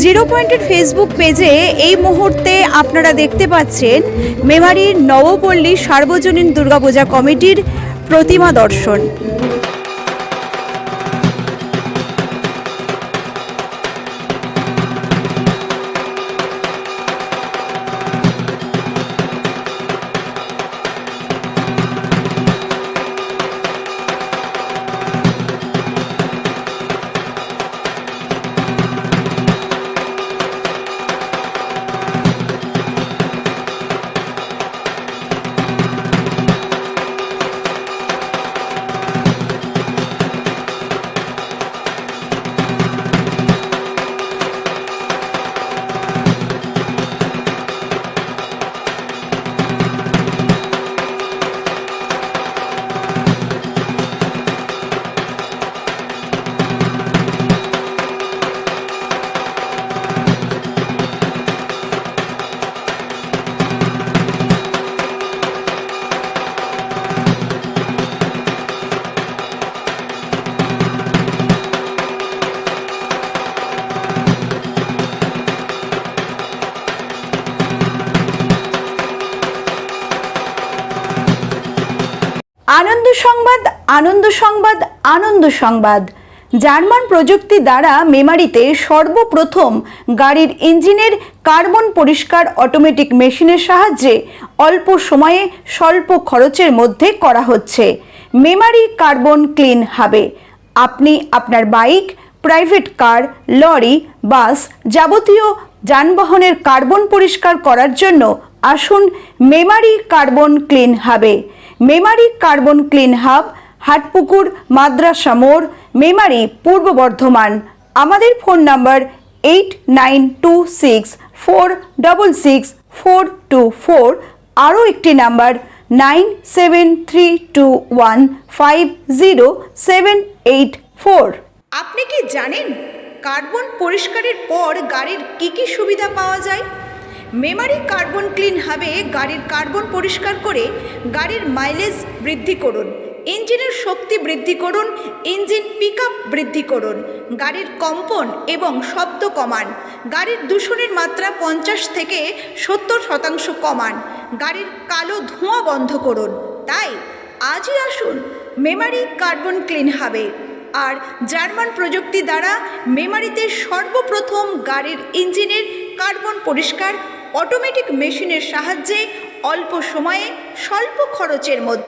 Zero পয়েন্টের Facebook পেজে এই মুহূর্তে আপনারা দেখতে পাচ্ছেন মেমারির নবপল্লী সার্বজনীন দুর্গাপূজা কমিটির প্রতিমা দর্শন। আনন্দ সংবাদ আনন্দ সংবাদ আনন্দ সংবাদ। জার্মান প্রযুক্তি দ্বারা মেমারিতে সর্বপ্রথম গাড়ির ইঞ্জিনের কার্বন পরিষ্কার অটোমেটিক মেশিনের সাহায্যে অল্প সময়ে স্বল্প খরচের মধ্যে করা হচ্ছে। মেমারি কার্বন ক্লিন হাবে। আপনি আপনার bike, private car, lorry, bus যাবতীয় যানবাহনের কার্বন পরিষ্কার করার জন্য আসুন মেমারি কার্বন ক্লিন হাবে। Memari carbon clean hub, Hatpukur, মাদ্রাসা মোড়, মেমারি পূর্ব বর্ধমান। আমাদের phone number eight nine two six four double six four two four আরও একটি number nine seven three two one five zero seven eight four আপনি কি জানেন কার্বন পরিষ্কারের পর গাড়ির কি কি সুবিধা পাওয়া যায়? মেমারি কার্বন ক্লিন হাবে গাড়ির কার্বন পরিষ্কার করে গাড়ির মাইলেজ বৃদ্ধি করুন, ইঞ্জিনের শক্তি বৃদ্ধি করুন, ইঞ্জিন পিক বৃদ্ধি করুন, গাড়ির কম্পন এবং শব্দ কমান, গাড়ির দূষণের মাত্রা পঞ্চাশ থেকে সত্তর শতাংশ কমান, গাড়ির কালো ধোঁয়া বন্ধ করুন। তাই আজই আসুন মেমারি কার্বন ক্লিন হাবে আর জার্মান প্রযুক্তি দ্বারা মেমারিতে সর্বপ্রথম গাড়ির ইঞ্জিনের কার্বন পরিষ্কার অটোমেটিক মেশিনের সাহায্যে অল্প সময়ে স্বল্প খরচের মধ্যে